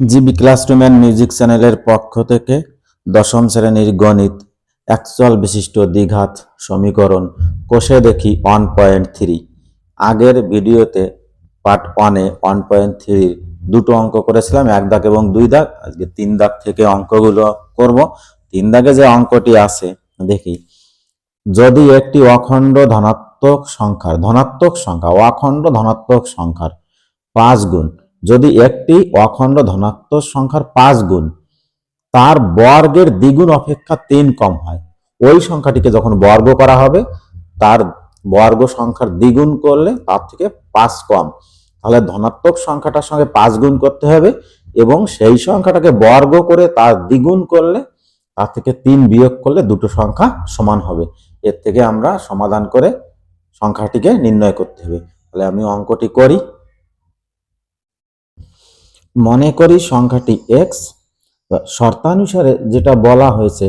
GB classroom and music চ্যানেলের পক্ষ থেকে দশম শ্রেণির গণিত একচল বিশিষ্ট দ্বিঘাত সমীকরণ কোষে দেখি ওয়ান পয়েন্ট থ্রি আগের ভিডিওতে পার্ট ওয়ানে ওয়ান পয়েন্ট থ্রির দুটো অঙ্ক করেছিলাম, এক দাগ এবং দুই দাগ। আজকে তিন দাগ থেকে অঙ্কগুলো করব। তিন দাগে যে অঙ্কটি আছে, দেখি। যদি একটি অখণ্ড ধনাত্মক সংখ্যার, ধনাত্মক সংখ্যা, অখণ্ড ধনাত্মক সংখ্যার পাঁচ গুণ যদি একটি অখণ্ড ধনাত্মক সংখ্যার পাঁচ গুণ, তার বর্গের দ্বিগুণ অপেক্ষা তিন কম হয়। ওই সংখ্যাটিকে যখন বর্গ করা হবে, তার বর্গ সংখ্যার দ্বিগুণ করলে তার থেকে পাঁচ কম। তাহলে ধনাত্মক সংখ্যাটার সঙ্গে পাঁচ গুণ করতে হবে এবং সেই সংখ্যাটাকে বর্গ করে তার দ্বিগুণ করলে তার থেকে তিন বিয়োগ করলে দুটো সংখ্যা সমান হবে। এর থেকে আমরা সমাধান করে সংখ্যাটিকে নির্ণয় করতে হবে। তাহলে আমি অঙ্কটি করি। মনে করি সংখ্যাটি এক্স শর্তানুসারে যেটা বলা হয়েছে,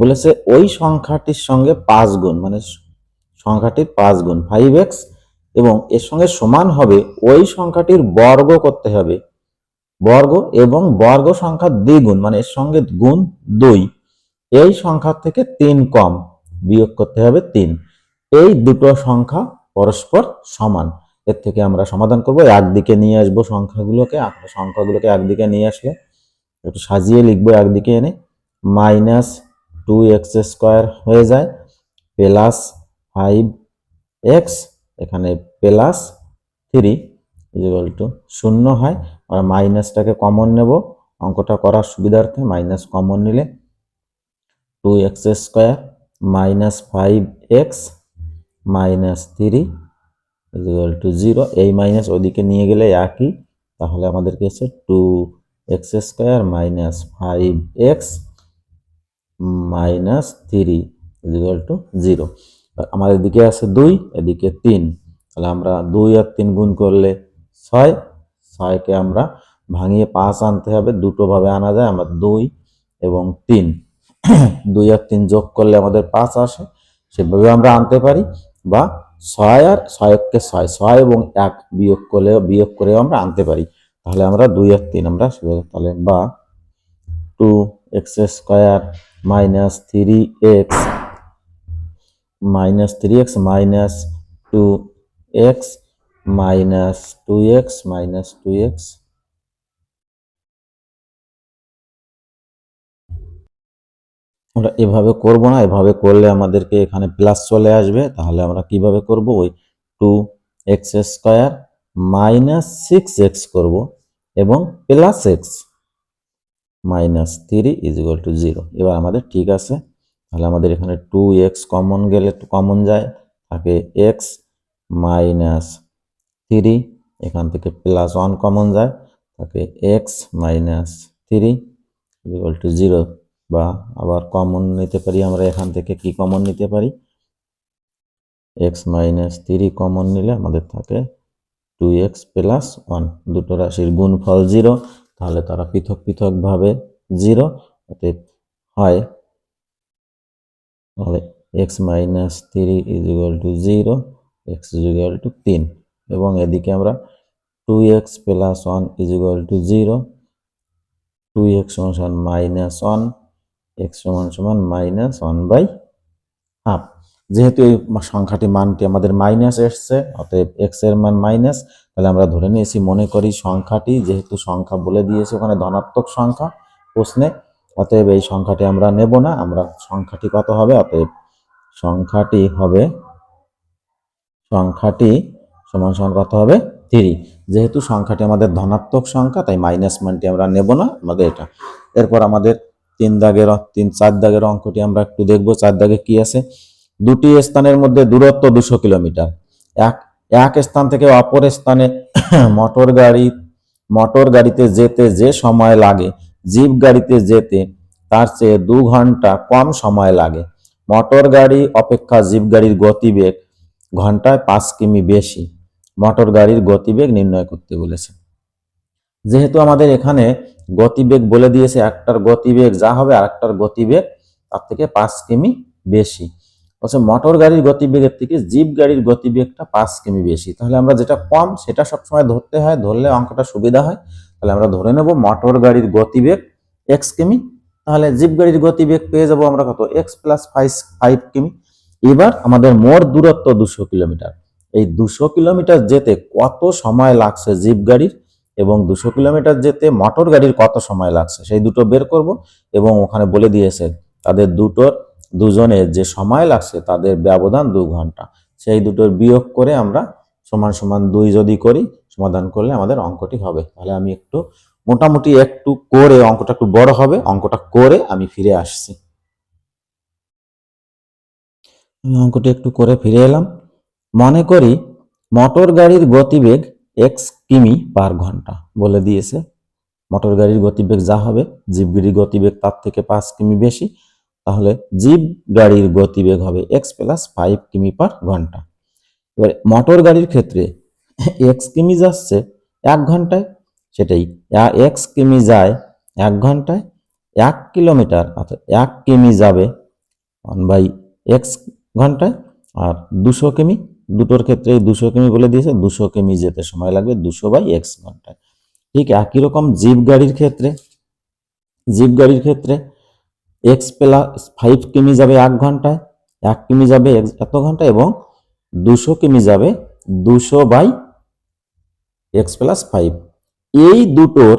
বলেছে ওই সংখ্যাটির সঙ্গে পাঁচ গুণ মানে সংখ্যাটির পাঁচ গুণ ফাইভ এক্স এবং এর সঙ্গে সমান হবে ওই সংখ্যাটির বর্গ করতে হবে, বর্গ এবং বর্গ সংখ্যার দ্বিগুণ মানে এর সঙ্গে গুণ দুই, এই সংখ্যার থেকে তিন কম, বিয়োগ করতে হবে তিন, এই দুটো সংখ্যা পরস্পর সমান। এর থেকে আমরা সমাধান করব। একদিকে নিয়ে আসব সংখ্যাগুলোকে সংখ্যাগুলোকে একদিকে নিয়ে আসলে একটু সাজিয়ে লিখব একদিকে এনে। মাইনাস টু এক্স স্কোয়ার হয়ে যায়, প্লাস ফাইভ এক্স, এখানে plus three is equal to শূন্য হয়। আমরা মাইনাসটাকে কমন নেব, অঙ্কটা করার সুবিধার্থে মাইনাস কমন নিলে two x square minus five x minus three is equal to zero এই মাইনাস ওদিকে নিয়ে গেলে একই, তাহলে আমাদের কি আছে? Two x square minus five x minus three is equal to zero আমাদের দিকে আছে দুই, এদিকে তিন। তাহলে আমরা দুই আর তিন গুণ করলে ছয়, ছয়কে আমরা ভাঙিয়ে পাঁচ আনতে হবে দুটো ভাবে আনা যায়, আমরা দুই এবং তিন। দুই আর তিন যোগ করলে আমাদের পাঁচ আসে সেভাবে আমরা আনতে পারি, বা ছয় আর ছয়ককে ছয় ছয় এবং এক বিয়োগ করলে বিয়োগ করেও আমরা আনতে পারি। তাহলে আমরা দুই আর তিন, আমরা তাহলে বা two x square minus three x, minus three x minus two x, minus two x, minus two x আমরা এভাবে করব না, এভাবে করলে আমাদেরকে এখানে প্লাস চলে আসবে। তাহলে আমরা কীভাবে করব? ওই two x square minus six x করব এবং plus x minus three is equal to zero এবার আমাদের ঠিক আছে। তাহলে আমাদের এখানে টু এক্স কমন গেলে কমন যায়। থাকে এক্স মাইনাস থ্রি এখান থেকে প্লাস ওয়ান কমন যায়। থাকে x minus three is equal to zero বা আবার কমন নিতে পারি, আমরা এখান থেকে কি কমন নিতে পারি? এক্স মাইনাস থ্রি কমন নিলে আমাদের থাকে টু এক্স প্লাস ওয়ান দুটো রাশির গুণফল জিরো তাহলে তারা পৃথক পৃথকভাবে জিরো অতএব হয় তাহলে x minus three is equal to zero x is equal to তিন এবং এদিকে আমরা two x plus one is equal to zero two x সমান মাইনাস ওয়ান এক্স সমান সমান মাইনাস ওয়ান বাই হাফ। যেহেতু এই সংখ্যাটি মানটি আমাদের মাইনাস এসছে, অতএব এক্সের মান মাইনাস, তাহলে আমরা ধরে নিয়েছি, মনে করি সংখ্যাটি যেহেতু সংখ্যা বলে দিয়েছে ওখানে ধনাত্মক সংখ্যা প্রশ্নে, অতএব এই সংখ্যাটি আমরা নেব না, আমরা সংখ্যাটি কত হবে? অতএব সংখ্যাটি হবে, সংখ্যাটি সমান সমান কত হবে? থ্রি যেহেতু সংখ্যাটি আমাদের ধনাত্মক সংখ্যা, তাই মাইনাস মানটি আমরা নেব না, আমাদের এটা। এরপর আমাদের তিন দাগের, তিন, চার দাগের অঙ্কটি আমরা একটু দেখব, চার দাগে কি আছে? দুটি স্থানের মধ্যে দূরত্ব দুশো কিলোমিটার। এক এক স্থান থেকে অপর স্থানে মোটর গাড়ি, মোটর গাড়িতে যেতে যে সময় লাগে জিপ গাড়িতে যেতে তার চেয়ে দু ঘণ্টা কম সময় লাগে। মোটর গাড়ি অপেক্ষা জিপ গাড়ির গতিবেগ ঘন্টায় পাঁচ কিমি বেশি। মোটর গাড়ির গতিবেগ নির্ণয় করতে বলেছে। যেহেতু আমাদের এখানে গতিবেগ বলে দিয়েছে, একটার গতিবেগ যা হবে আর একটার গতিবেগ তার থেকে পাঁচ কিমি বেশি। অথচ মোটর গাড়ির গতিবেগের থেকে জিপ গাড়ির গতিবেগটা পাঁচ কিমি বেশি। তাহলে আমরা যেটা কম, সেটা সবসময় ধরতে হয়, ধরলে অঙ্কটা সুবিধা হয়। তাহলে আমরা ধরে নেব মোটর গাড়ির গতিবেগ এক্স কিমি। তাহলে জিপ গাড়ির গতিবেগ পেয়ে যাব আমরা কত? এক্স প্লাস ফাইভ ফাইভ কিমি। এবার আমাদের মোট দূরত্ব দুশো কিলোমিটার। এই দুশো কিলোমিটার যেতে কত সময় লাগছে জিপ গাড়ির? এবং দুশো কিলোমিটার যেতে মোটর গাড়ির কত সময় লাগছে সেই দুটো বের করব এবং ওখানে বলে দিয়েছে তাদের দুটোর, দুজনের যে সময় লাগছে তাদের ব্যবধান দু ঘণ্টা। সেই দুটোর বিয়োগ করে আমরা সমান সমান দুই যদি করি, সমাধান করলে আমাদের অঙ্কটি হবে। তাহলে আমি একটু, মোটামুটি একটু করে অঙ্কটা একটু বড় হবে, অঙ্কটা করে আমি ফিরে আসছি। আমি অঙ্কটি একটু করে ফিরে এলাম। মনে করি, মোটর গাড়ির গতিবেগ এক্স কিমি পার ঘণ্টা বলে দিয়েছে। মোটর গাড়ির গতিবেগ যা হবে জিপ গাড়ির গতিবেগ তার থেকে পাঁচ কিমি বেশি, তাহলে জিপ গাড়ির গতিবেগ হবে এক্স প্লাস ফাইভ কিমি পার ঘণ্টা। এবার মোটর গাড়ির ক্ষেত্রে এক্স কিমি যাচ্ছে এক ঘন্টায়, সেটাই এক্স কিমি যায় এক ঘন্টায়, এক কিলোমিটার অর্থাৎ এক কিমি যাবে ওয়ান বাই এক্স ঘন্টায় আর দুশো কিমি দুটোর ক্ষেত্রে দুশো কিমি বলে দিয়েছে, দুশো কিমি যেতে সময় লাগবে, দুশো বাই এক্স ঘন্টায় ঠিক একই রকম জিপ গাড়ির ক্ষেত্রে জিপ গাড়ির ক্ষেত্রে এক্স প্লাস ফাইভ কিমি যাবে এক ঘন্টায়, এক কিমি যাবে এত ঘণ্টা এবং দুশো কিমি যাবে দুশো বাই এক্স প্লাস ফাইভ এই দুটোর,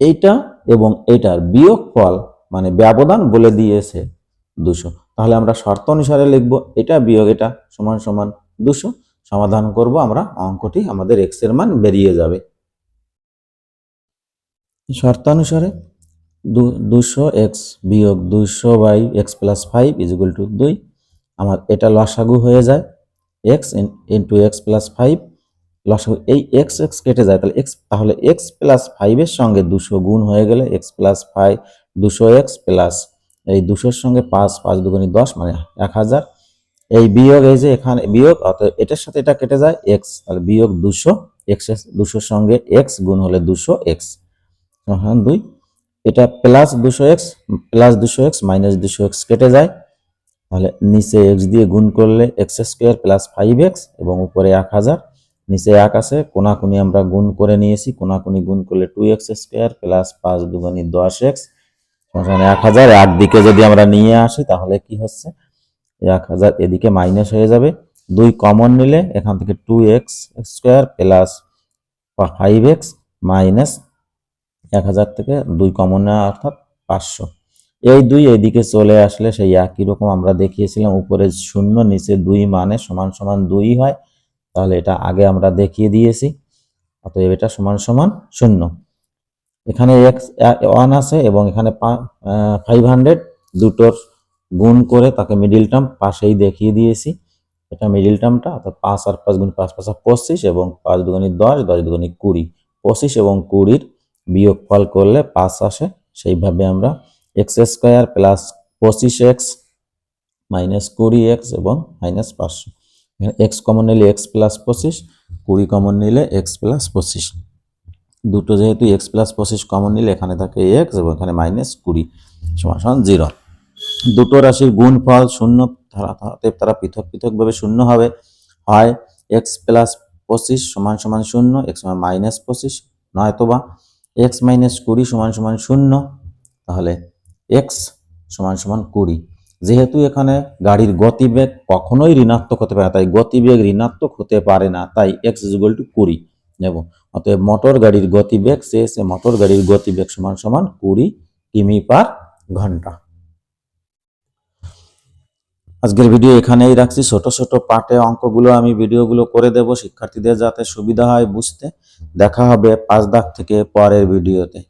এইটা এবং এটার বিয়োগ ফল মানে ব্যবধান বলে দিয়েছে দুশো। তাহলে আমরা শর্ত অনুসারে লিখব, এটা বিয়োগ এটা সমান সমান দুশো, সমাধান করব আমরা, অঙ্কটি আমাদের এক্সের মান বেরিয়ে যাবে। শর্তানুসারে দুশো এক্স বিয়োগ দুশো by x plus five is equal to দুই, আমার এটা লসাগু হয়ে যায় x into x plus five লসাগু, এই এক্স এক্স কেটে যায়, তাহলে এক্স তাহলে এক্স প্লাস ফাইভের সঙ্গে দুশো গুণ হয়ে গেলে এক্স প্লাস ফাইভ দুশো এক্স প্লাস এই দুশোর সঙ্গে পাঁচ পাঁচ দুগুণি দশ মানে এক হাজার এই বিয়োগ এই যে এখানে বিয়োগ অর্থাৎ এটার সাথে এটা কেটে যায় এক্স তাহলে বিয়োগ দুশো এক্স দুশোর সঙ্গে এক্স গুণ হলে দুশো এক্স হ্যাঁ দুই। এটা প্লাস দুশো এক্স প্লাস দুশো এক্স মাইনাস দুশো এক্স কেটে যায়। তাহলে নিচে এক্স দিয়ে গুণ করলে x square plus five x এবং উপরে এক হাজার। নিচে এক আছে, কোনাকুনি আমরা গুণ করে নিয়েছি, কোনাকুনি গুণ করলে টু এক্স স্কোয়ার প্লাস পাঁচ দুগুণি দশ এক্স এক হাজার। একদিকে যদি আমরা নিয়ে আসি, তাহলে কি হচ্ছে? এক হাজার এদিকে মাইনাস হয়ে যাবে। দুই কমন নিলে এখান থেকে two x square plus five x minus এক হাজার থেকে দুই কমন নেওয়া, অর্থাৎ পাঁচশো। এই দুই এদিকে চলে আসলে সেই একই রকম আমরা দেখিয়েছিলাম, উপরে শূন্য, নিচে দুই মানে সমান সমান দুই হয়। তাহলে এটা আগে আমরা দেখিয়ে দিয়েছি, অতএব এটা সমান সমান শূন্য। এখানে এক্স ওয়ান আছে এবং এখানে ফাইভ হান্ড্রেড দুটোর গুণ করে তাকে মিডিল টার্ম পাশেই দেখিয়ে দিয়েছি। এটা মিডিল টার্মটা অর্থাৎ পাঁচ আর পাঁচ গুণ পাঁচ পাঁচ পঁচিশ এবং পাঁচ দুগুণি দশ দশ দুগুণি কুড়ি। পঁচিশ এবং কুড়ির বিয়োগ ফল করলে পাঁচ আসে, সেইভাবে আমরা এক্স স্কোয়ার প্লাস পঁচিশ এক্স মাইনাস কুড়ি এক্স এবং মাইনাস পাঁচশো। এক্স কমন নিলে এক্স প্লাস পঁচিশ, কুড়ি কমন নিলে এক্স প্লাস পঁচিশ। দুটো যেহেতু এক্স প্লাস পঁচিশ কমন নিলে এখানে থাকে এক্স এবং এখানে মাইনাস কুড়ি, সমান সমান জিরো দুটো রাশির গুণফল শূন্য তারা পৃথক, পৃথকভাবে শূন্য হবে। হয় এক্স প্লাস পঁচিশ সমান সমান শূন্য এক্স সমান মাইনাস পঁচিশ, নয়তোবা এক্স মাইনাস কুড়ি সমান সমান শূন্য, তাহলে এক্স সমান সমান কুড়ি। যেহেতু এখানে গাড়ির গতিবেগ কখনোই ঋণাত্মক হতে পারে তাই গতিবেগ ঋণাত্মক হতে পারে না, তাই এক্স ইজুয়াল টু কুড়ি নেব। অতএব মোটর গাড়ির গতিবেগ, সে মোটর গাড়ির গতিবেগ সমান সমান কুড়ি কিমি পার ঘণ্টা। আজকের ভিডিও এখানেই রাখছি। ছোট ছোট পাটে অঙ্কগুলো আমি ভিডিওগুলো করে দেব। শিক্ষার্থীদের যাতে সুবিধা হয় বুঝতে। দেখা হবে পাঁচ দাগ থেকে পরের ভিডিওতে।